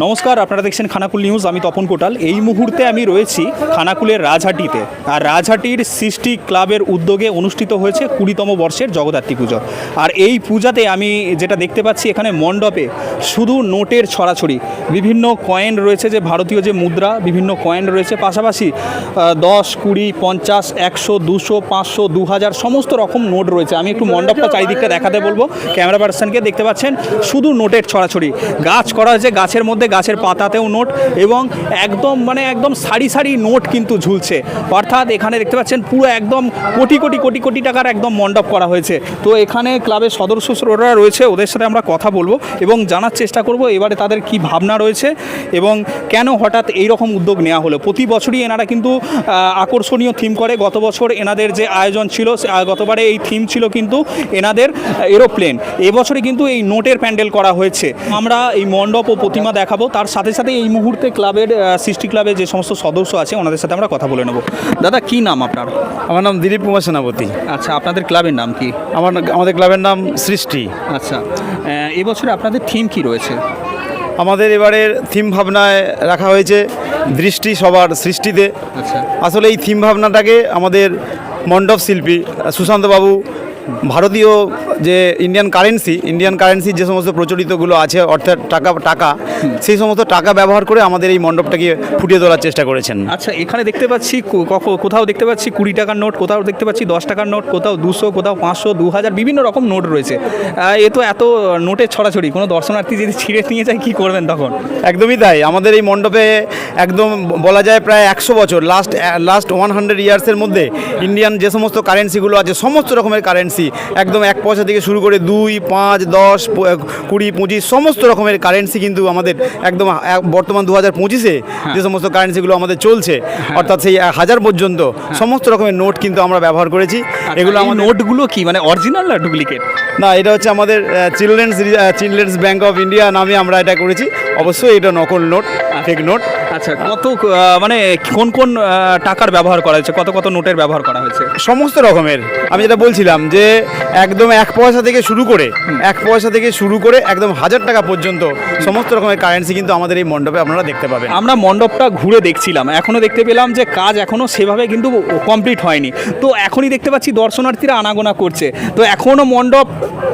নমস্কার, আপনারা দেখছেন খানাকুল নিউজ, আমি তপন কোটাল। এই মুহূর্তে আমি রয়েছি খানাকুলের রাজহাটিতে। আর রাজহাটির সৃষ্টি ক্লাবের উদ্যোগে অনুষ্ঠিত হয়েছে কুড়িতম বর্ষের জগদ্ধাত্রী পুজো। আর এই পূজাতে আমি যেটা দেখতে পাচ্ছি, এখানে মণ্ডপে শুধু নোটের ছড়াছড়ি। বিভিন্ন কয়েন রয়েছে যে ভারতীয় যে মুদ্রা, বিভিন্ন কয়েন রয়েছে। পাশাপাশি দশ, কুড়ি, পঞ্চাশ, একশো, দুশো, পাঁচশো দু হাজার সমস্ত রকম নোট রয়েছে। আমি একটু মণ্ডপটা চারিদিকটা দেখাতে বলব। ক্যামেরা পার্সনকে দেখতে পাচ্ছেন, শুধু নোটের ছড়াছড়ি। গাছ করা হয়েছে, গাছের মধ্যে গাছের পাতাতেও নোট এবং একদম মানে একদম সারি সারি নোট কিন্তু ঝুলছে। অর্থাৎ এখানে দেখতে পাচ্ছেন পুরো একদম কোটি কোটি কোটি কোটি টাকার একদম মণ্ডপ করা হয়েছে। তো এখানে ক্লাবের সদস্যরা রয়েছে, ওদের সাথে আমরা কথা বলব এবং জানার চেষ্টা করব এবারে তাদের কি ভাবনা রয়েছে এবং কেন হঠাৎ এই রকম উদ্যোগ নেওয়া হলো? প্রতি বছরই এনারা কিন্তু আকর্ষণীয় থিম করে। গত বছর এনাদের যে আয়োজন ছিল গতবারে এই থিম ছিল কিন্তু এনাদের এরোপ্লেন। এবছরে কিন্তু এই নোটের প্যান্ডেল করা হয়েছে। আমরা এই মণ্ডপ ও প্রতিমা দেখাবো। তার সাথে সাথে এই মুহূর্তে ক্লাবের সৃষ্টি ক্লাবের যে সমস্ত সদস্য আছে ওনাদের সাথে আমরা কথা বলে নেব। দাদা কি নাম আপনার? আমার নাম দিলীপ কুমার সেনাপতি। আচ্ছা আপনাদের ক্লাবের নাম কি? আমার আমাদের ক্লাবের নাম সৃষ্টি। আচ্ছা এবছরে আপনাদের থিম কি রয়েছে? আমাদের এবারের থিম ভাবনায় রাখা হয়েছে দৃষ্টি সবার সৃষ্টিতে। আচ্ছা। আসলে এই থিম ভাবনাটাকে আমাদের মণ্ডপ শিল্পী সুশান্তবাবু ভারতীয় যে ইন্ডিয়ান কারেন্সি ইন্ডিয়ান কারেন্সির যে সমস্ত প্রচলিতগুলো আছে অর্থাৎ টাকা টাকা সেই সমস্ত টাকা ব্যবহার করে আমাদের এই মণ্ডপটাকে ফুটিয়ে তোলার চেষ্টা করেছেন। আচ্ছা এখানে দেখতে পাচ্ছি কোথাও দেখতে পাচ্ছি কুড়ি টাকার নোট কোথাও দেখতে পাচ্ছি দশ টাকার নোট কোথাও দুশো কোথাও পাঁচশো দু হাজার বিভিন্ন রকম নোট রয়েছে। এ তো এত নোটের ছড়াছড়ি কোনো দর্শনার্থী যদি ছিঁড়ে নিয়ে যায় কী করবেন তখন? একদমই তাই। আমাদের এই মণ্ডপে একদম বলা যায় প্রায় একশো বছর লাস্ট লাস্ট ওয়ান হান্ড্রেড ইয়ার্সের মধ্যে ইন্ডিয়ান যে সমস্ত কারেন্সিগুলো আছে সমস্ত রকমের কারেন্সি একদম এক পয়সা থেকে শুরু করে দুই পাঁচ দশ কুড়ি পঁচিশ সমস্ত রকমের কারেন্সি কিন্তু আমাদের একদম বর্তমান দু হাজার পঁচিশে যে সমস্ত কারেন্সিগুলো আমাদের চলছে অর্থাৎ সেই হাজার পর্যন্ত সমস্ত রকমের নোট কিন্তু আমরা ব্যবহার করেছি। এগুলো এগুলো আমার নোটগুলো কি? মানে অরিজিনাল না ডুপ্লিকেট না এটা হচ্ছে আমাদের children's children's bank of India নামে আমরা এটা করেছি। অবশ্যই এটা নকল নোট ফেক নোট আচ্ছা কত মানে কোন কোন টাকার ব্যবহার করা হয়েছে? কত কত নোটের ব্যবহার করা হয়েছে? সমস্ত রকমের। আমি যেটা বলছিলাম যে একদম এক পয়সা থেকে শুরু করে এক পয়সা থেকে শুরু করে একদম হাজার টাকা পর্যন্ত সমস্ত রকমের কারেন্সি কিন্তু আমাদের এই মণ্ডপে আপনারা দেখতে পাবেন। আমরা মণ্ডপটা ঘুরে দেখছিলাম এখনও দেখতে পেলাম যে কাজ এখনও সেভাবে কিন্তু কমপ্লিট হয়নি। তো এখনই দেখতে পাচ্ছি দর্শনার্থীরা আনাগোনা করছে। তো এখনও মণ্ডপ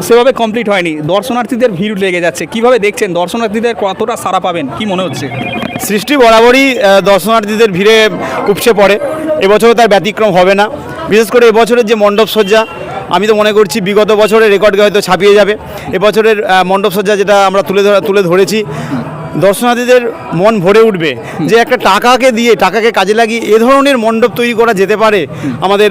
সেভাবে কমপ্লিট হয়নি। দর্শনার্থীদের ভিড় লেগে যাচ্ছে। কীভাবে দেখছেন? দর্শনার্থীদের কতটা সারা পাবেন? কি মনে হচ্ছে? সৃষ্টি বরাবরই দর্শনার্থীদের ভিড়ে উপচে পড়ে। এবছরও তার ব্যতিক্রম হবে না। বিশেষ করে এবছরের যে মণ্ডপ সজ্জা, আমি তো মনে করছি বিগত বছরের রেকর্ডকে হয়তো ছাপিয়ে যাবে। এবছরের মণ্ডপসজ্জা মণ্ডপ সজ্জা যেটা আমরা তুলে ধরা, তুলে ধরেছি দর্শনার্থীদের মন ভরে উঠবে যে একটা টাকাকে দিয়ে টাকাকে কাজে লাগিয়ে এ ধরনের মণ্ডপ তৈরি করা যেতে পারে আমাদের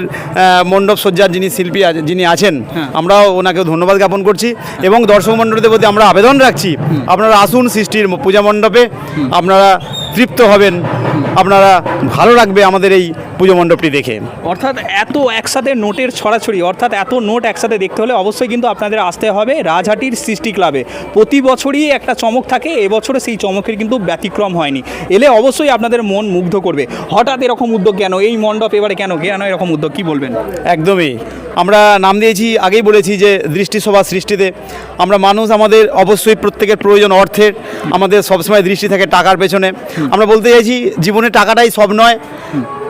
মণ্ডপ সজ্জার যিনি শিল্পী যিনি আছেন আমরাও ওনাকে ধন্যবাদ জ্ঞাপন করছি এবং দর্শক মণ্ডলীদের প্রতি আমরা আবেদন রাখছি আপনারা আসুন সৃষ্টির পূজা মণ্ডপে আপনারা তৃপ্ত হবেন আপনারা ভালো লাগবে আমাদের এই পুজো মণ্ডপটি দেখে। অর্থাৎ এত একসাথে নোটের ছড়াছড়ি অর্থাৎ এত নোট একসাথে দেখতে হলে অবশ্যই কিন্তু আপনাদের আসতে হবে রাজহাটির সৃষ্টি ক্লাবে। প্রতি বছরই একটা চমক থাকে এবছরে সেই চমকের কিন্তু ব্যতিক্রম হয়নি। এলে অবশ্যই আপনাদের মন মুগ্ধ করবে। হঠাৎ এরকম উদ্যোগ কেন? এই মণ্ডপ এবারে কেন? কেন এরকম উদ্যোগ? কি বলবেন? একদমই। আমরা নাম দিয়েছি আগেই বলেছি যে দৃষ্টি সভা সৃষ্টিতে। আমরা মানুষ আমাদের অবশ্যই প্রত্যেকের প্রয়োজন অর্থের। আমাদের সবসময় দৃষ্টি থাকে টাকার পেছনে। আমরা বলতে চাইছি জীবনে টাকাটাই সব নয়।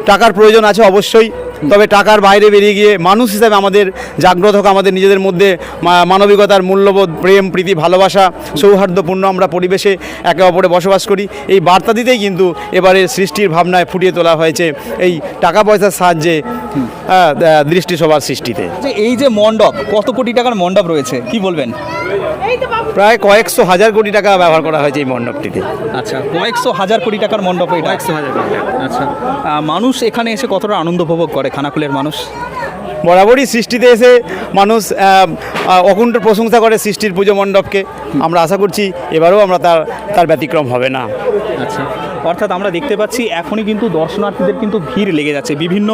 টাকার প্রয়োজন আছে অবশ্যই তবে টাকার বাইরে বেরিয়ে গিয়ে মানুষ হিসাবে আমাদের জাগ্রত হোক আমাদের নিজেদের মধ্যে মানবিকতার মূল্যবোধ প্রেম প্রীতি ভালোবাসা সৌহার্দ্যপূর্ণ আমরা পরিবেশে একে অপরে বসবাস করি। এই বার্তা দিতেই কিন্তু এবারে সৃষ্টির ভাবনায় ফুটিয়ে তোলা হয়েছে এই টাকা পয়সার সাহায্যে আহ, দৃষ্টি সভার সৃষ্টিতে এই যে মণ্ডপ কত কোটি টাকার মণ্ডপ রয়েছে? কি বলবেন? প্রায় কয়েকশো হাজার কোটি টাকা ব্যবহার করা হয়েছে এই মণ্ডপটিতে। আচ্ছা কয়েকশো হাজার কোটি টাকার মণ্ডপ এটা? কয়েকশো হাজার আচ্ছা। মানুষ এখানে এসে কতটা আনন্দ উপভোগ করে? খানাকুলের মানুষ? বরাবরই সৃষ্টিতে এসে মানুষ অকুণ্ঠ প্রশংসা করে সৃষ্টির পুজো মণ্ডপকে। আমরা আশা করছি এবারেও আমরা তার তার ব্যতিক্রম হবে না। আচ্ছা। অর্থাৎ আমরা দেখতে পাচ্ছি এখনই কিন্তু দর্শনার্থীদের কিন্তু ভিড় লেগে যাচ্ছে। বিভিন্ন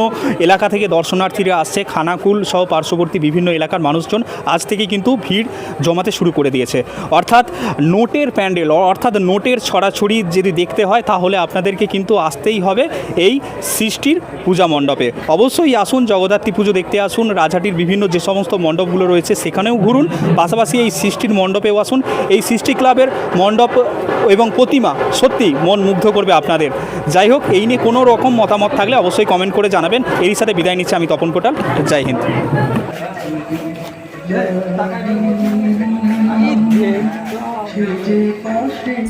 এলাকা থেকে দর্শনার্থীরা আসছে। খানাকুল সহ পার্শ্ববর্তী বিভিন্ন এলাকার মানুষজন আজ থেকে কিন্তু ভিড় জমাতে শুরু করে দিয়েছে। অর্থাৎ নোটের প্যান্ডেল, অর্থাৎ নোটের ছড়াছড়ি যদি দেখতে হয়, তাহলে আপনাদেরকে কিন্তু আসতেই হবে এই সৃষ্টির পূজা মণ্ডপে। অবশ্যই আসুন, জগদ্ধাত্রী পুজো দেখতে আসুন, রাজহাটির বিভিন্ন যে সমস্ত মণ্ডপগুলো রয়েছে, সেখানেও ঘুরুন। পাশাপাশি এই সৃষ্টির মণ্ডপেও আসুন। এই সৃষ্টি ক্লাবের মণ্ডপ এবং প্রতিমা সত্যি মন মুগ্ধ করবে আপনাদের। যাই হোক, এই নিয়ে কোনো রকম মতামত থাকলে অবশ্যই কমেন্ট করে জানাবেন। এরই সাথে বিদায় নিচ্ছি আমি তপন কোটাল। জয় হিন্দ।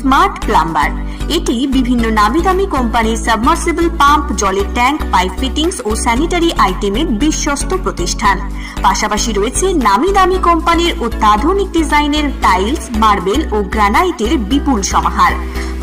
স্মার্ট প্লাম্বার এটি বিভিন্ন নামি দামি কোম্পানির সাবমার্সিবল পাম্প জলের ট্যাঙ্ক পাইপ ফিটিংস ও স্যানিটারি আইটেমের বিশ্বস্ত প্রতিষ্ঠান। পাশাপাশি রয়েছে নামি দামি কোম্পানির অত্যাধুনিক ডিজাইনের টাইলস মার্বেল ও গ্রানাইটের বিপুল সমাহার।